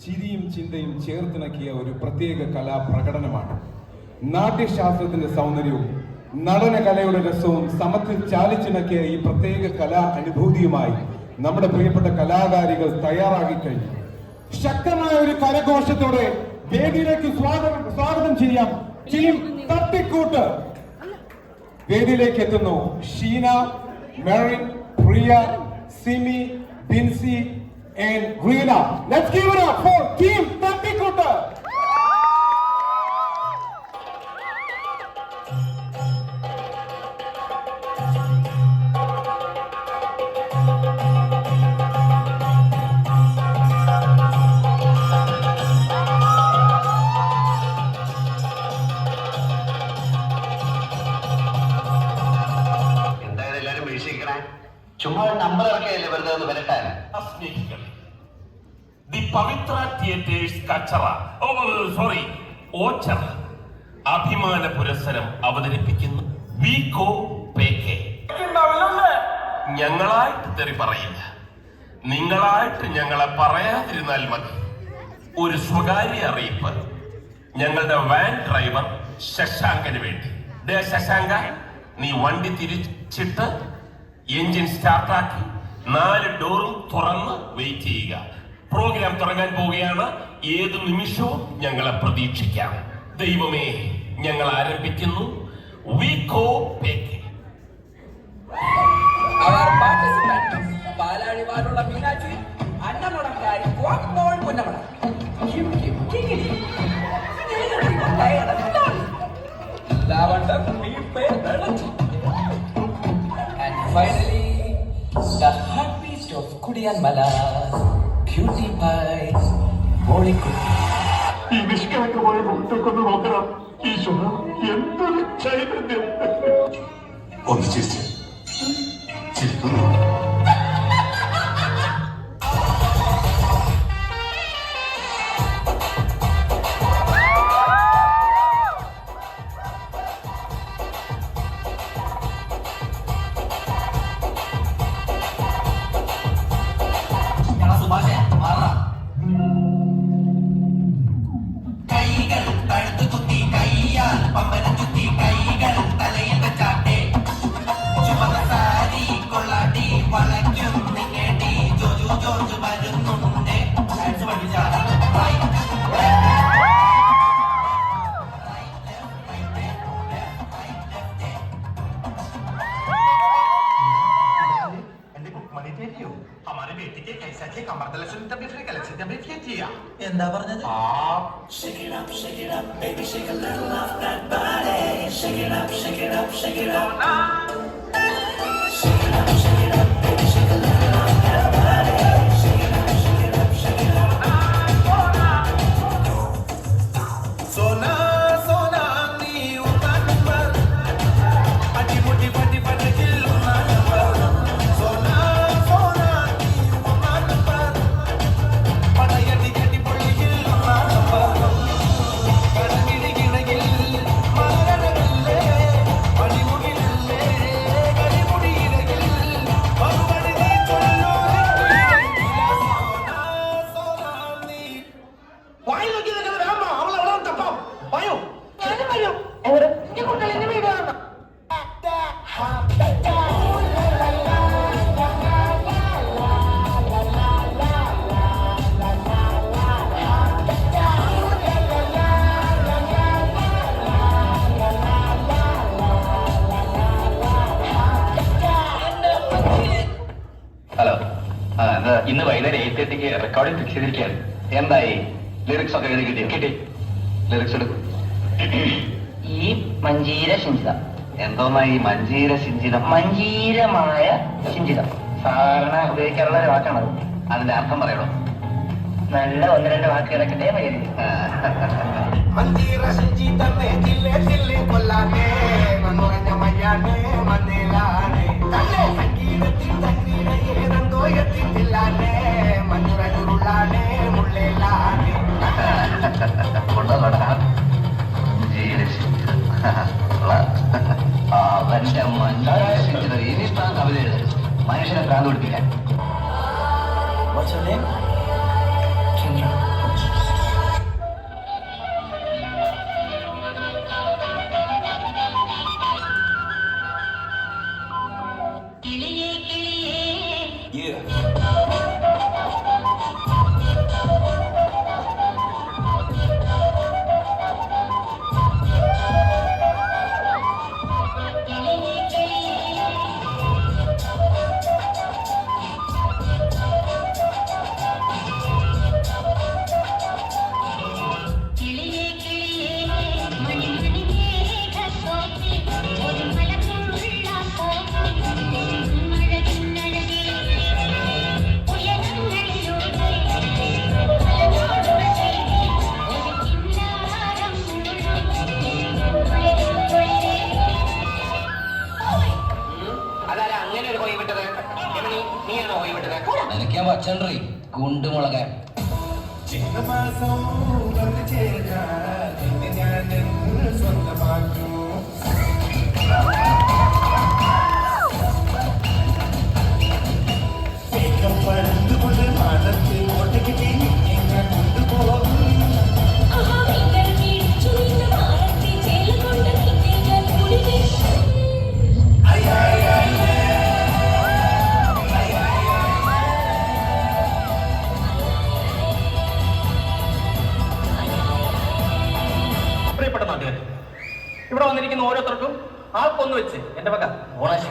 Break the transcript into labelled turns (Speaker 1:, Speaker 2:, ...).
Speaker 1: ചിരിയും ചിന്തയും ചേർത്തിണക്കിയ ഒരു പ്രത്യേക കലാപ്രകടനമാണ്. നാട്യശാസ്ത്രത്തിന്റെ സൗന്ദര്യവും നടന കലയുടെ രസവും സമത്തിൽ ചാലിച്ചിണക്കിയ ഈ പ്രത്യേക കലാ അനുഭൂതിയുമായി നമ്മുടെ പ്രിയപ്പെട്ട കലാകാരികൾ തയ്യാറാക്കി കഴിഞ്ഞു. ശക്തമായ ഒരു കരഘോഷത്തോടെ വേദിയിലേക്ക് സ്വാഗതം സ്വാഗതം ചെയ്യാം. ടീം തട്ടിക്കൂട്ട്. വേദിയിലേക്ക് എത്തുന്നു Sheena Merin Priya Simi Binsi and Rina. Let's give it up
Speaker 2: for Team Tampikuta. ചുമ്മാ നമ്പർ ഇറക്കിയല്ലേ വെറുതെ ഒന്ന് വരട്ടാൻ?
Speaker 3: ദി പവിത്ര തിയേറ്റേഴ്സ് കച്ചറ. ഓ സോറി ഓച്ചറ. അഭിമാന പുരസ്സരം അവതരിപ്പിക്കുന്നു. വീക്കോ പേക്കെ. ഞങ്ങളായിട്ട് തെറി പറയില്ല. നിങ്ങളായിട്ട് ഞങ്ങളെ പറയാതിരുന്നാൽ മതി. ഒരു സ്വകാര്യ അറിയിപ്പ്. ഞങ്ങളുടെ വാൻ ഡ്രൈവർ ശശാങ്കന് വേണ്ടി. ശശാങ്ക നീ വണ്ടി തിരിച്ചിട്ട് എഞ്ചിൻ സ്റ്റാർട്ടാക്കി നാല് ഡോറും തുറന്ന് വെയിറ്റ് ചെയ്യുക. പ്രോഗ്രാം തുടങ്ങാൻ പോവുകയാണ്. ഏത് നിമിഷവും ഞങ്ങളെ പ്രതീക്ഷിക്കാം. ദൈവമേ ഞങ്ങൾ ആരംഭിക്കുന്നു. വീക്കോ പേക്കെ
Speaker 4: കുവാക്കോൾ Kudian Mala, Cutie Pie, Molikuti.
Speaker 3: ഈ നിഷ്കളങ്കമായ മുഖത്തേക്കൊന്ന് നോക്കണം ഈശ്വര എന്തൊരു ചൈതന്യം.
Speaker 2: ഒന്ന് ചിരിച്ചു. ചിരിക്കുന്നു. ഷെയ്ഖ് അമർത്ത ലക്ഷണത്തെ
Speaker 4: എന്താ പറഞ്ഞത്
Speaker 2: ആ Shake it up, shake it up, baby, shake a little that body. Shake it up, shake it up, shake it up. വായോ
Speaker 5: ഞാനും വരും എവിടെ? എന്റെ കുട്ടികളെ വീട് കാണണം.
Speaker 2: ഹലോ. ഇന്ന് വൈകുന്നേരം എയ്റ്റ് തേർട്ടിക്ക് റെക്കോർഡിംഗ് ഫിക്സ് ചെയ്തിരിക്കുകയാണ്. എന്തായി? ലിറിക്സ് ഒക്കെ എഴുതി കിട്ടി കിട്ടി. ലിറിക്സ് എടുക്കും.
Speaker 6: ഈ മഞ്ജീര ശിഞ്ചിതം.
Speaker 2: എന്തോന്നാ ഈ മഞ്ചീര ശിഞ്ചിതം?
Speaker 6: മഞ്ജീരമായ ശിഞ്ചിതം. സാധാരണ ഉപയോഗിക്കാറുള്ള ഒരു വാക്കാണത്.
Speaker 2: അതിന്റെ അർത്ഥം പറയണോ?
Speaker 6: നല്ല ഒന്ന് രണ്ട് വാക്കുകളൊക്കെ മര്യാദ
Speaker 2: മഞ്ചീര സിഞ്ചിതമേ ജില്ലേ ജില്ലേ കൊല്ലാനേ. മനുറഞ്ഞ മയ്യാനേ മന്നേലാനേ തല്ലേ സംഗീതത്തിൽ കവിത എഴുതരുത് മനുഷ്യനെ ഭ്രാന്ത് പിടിപ്പിക്കാൻ. പച്ചണ്ടറി കുണ്ടുമുളക് ചേർക്കാൻ ഓരോരുത്തർക്കും ആ കൊന്നു വെച്ച്. എന്റെ പക്ക. ഓണാശി